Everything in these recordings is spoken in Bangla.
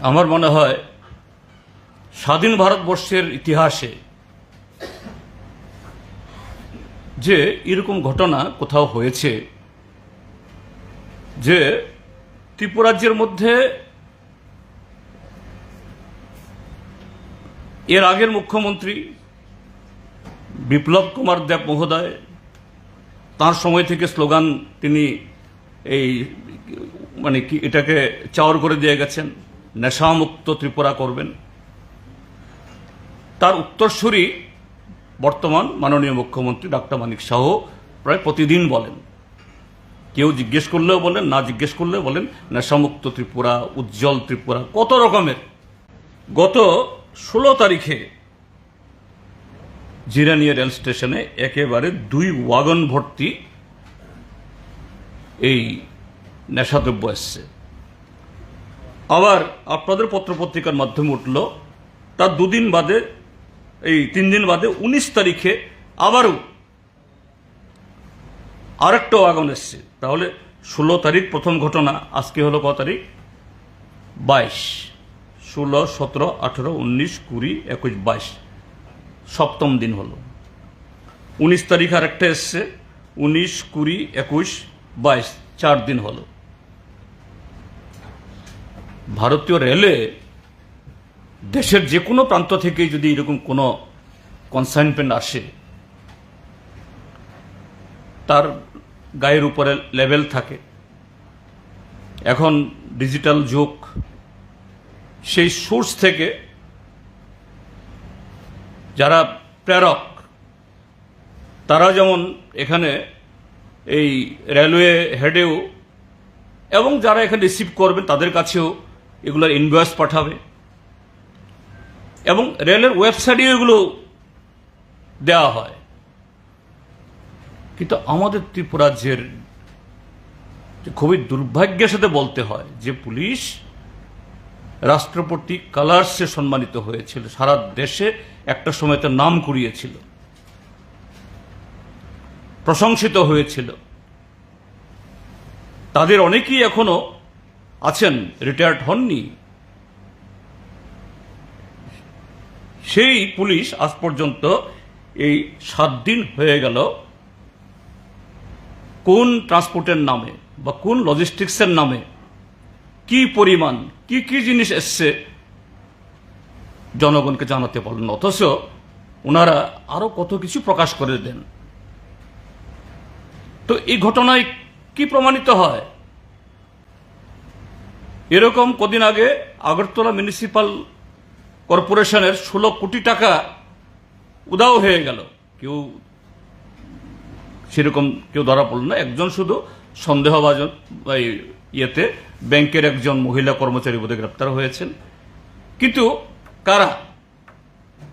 আমার মনে হয় স্বাধীন ভারতবর্ষের ইতিহাসে যে এরকম ঘটনা কোথাও হয়েছে, যে ত্রিপুরাজ্যের মধ্যে এর আগের মুখ্যমন্ত্রী বিপ্লব কুমার দেব মহোদয়, তার সময় থেকে স্লোগান তিনি এই মানে কি এটাকে চাওয়ার করে দিয়ে গেছেন। নেশামুক্ত ত্রিপুরা করবেন। তার উত্তরসূরি বর্তমান মাননীয় মুখ্যমন্ত্রী ডাক্তার মানিক শাহ প্রায় প্রতিদিন বলেন। কেউ জিজ্ঞেস করলেও বলেন, না জিজ্ঞেস করলেও বলেন, নেশামুক্ত ত্রিপুরা, উজ্জ্বল ত্রিপুরা, কত রকমের। গত ষোলো তারিখে জিরানিয়া রেল স্টেশনে একেবারে দুই ওয়াগন ভর্তি এই নেশাদ্রব্য এসছে। আবার আপনাদের পত্রপত্রিকার মাধ্যমে উঠল, তার দুদিন বাদে, এই তিন দিন বাদে উনিশ তারিখে আবারও আরেকটা ওয়াগন এসছে। তাহলে ষোলো তারিখ প্রথম ঘটনা, আজকে হলো ক তারিখ? বাইশ। ষোলো, সতেরো, আঠেরো, উনিশ, কুড়ি, একুশ, বাইশ। সপ্তম দিন হলো। উনিশ তারিখ আরেকটা এসছে। উনিশ, কুড়ি, একুশ, বাইশ। চার দিন হলো। ভারতীয় রেলে দেশের যে কোনো প্রান্ত থেকে যদি এরকম কোনো কনসাইনমেন্ট আসে, তার গায়ের উপরে লেভেল থাকে। এখন ডিজিটাল যুগ, সেই সোর্স থেকে যারা প্রেরক, তারা যেমন এখানে এই রেলওয়ে হেডেও এবং যারা এখানে রিসিভ করবেন তাদের কাছেও এগুলোর ইনভয়েস পাঠাবে। এবং রেলের ওয়েবসাইটেও এগুলো দেওয়া হয়। কিন্তু আমাদের ত্রিপুরাজ্যের খুবই দুর্ভাগ্যের সাথে বলতে হয়, যে পুলিশ রাষ্ট্রপতি কালার্সে সম্মানিত হয়েছিল। সারা দেশে একটা সময় তার নাম কুড়িয়েছিল। প্রশংসিত হয়েছিল। তাদের অনেকেই এখনও আছেন রিটায়ার্ড হননি। সেই পুলিশ আজ পর্যন্ত এই সাত দিন হয়ে গেল কোন ট্রান্সপোর্টের নামে বা কোন লজিস্টিক্সের নামে, কি পরিমাণ, কি কি জিনিস এসছে, জনগণকে জানাতে পারলেন অথচ ওনারা আরও কত কিছু প্রকাশ করে দেন। তো এই ঘটনায় কি প্রমাণিত হয়? এরকম কদিন আগে আগরতলা মিউনিসিপাল কর্পোরেশনের ষোলো কোটি টাকা উদাও হয়ে গেল। কেউ সেরকম কেউ ধরা পড়ল না, একজন শুধু সন্দেহভাজন ইয়েতে ব্যাংকের একজন মহিলা কর্মচারী বোধে গ্রেপ্তার হয়েছেন। কিন্তু কারা?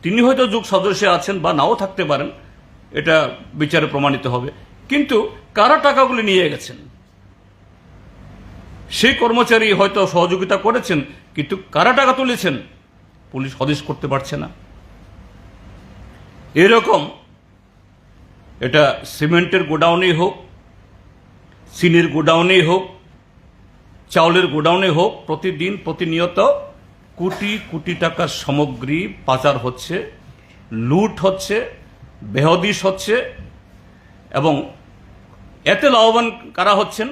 তিনি হয়তো যুগ সদস্যে আছেন বা নাও থাকতে পারেন, এটা বিচারে প্রমাণিত হবে। কিন্তু কারা টাকাগুলি নিয়ে গেছেন? সেই কর্মচারী হয়তো সহযোগিতা করেছেন, কিন্তু কারা টাকা তুলেছেন, পুলিশ হদিশ করতে পারছে না। এরকম এটা সিমেন্টের গোডাউনেই হোক চিনির গোডাউনেই হোক, চাউলের গোডাউনে হোক, প্রতিদিন প্রতিনিয়ত কোটি কোটি টাকার সামগ্রী পাচার হচ্ছে, লুট হচ্ছে, বেহদিশ হচ্ছে এবং এতে লাভবান কারা হচ্ছেন?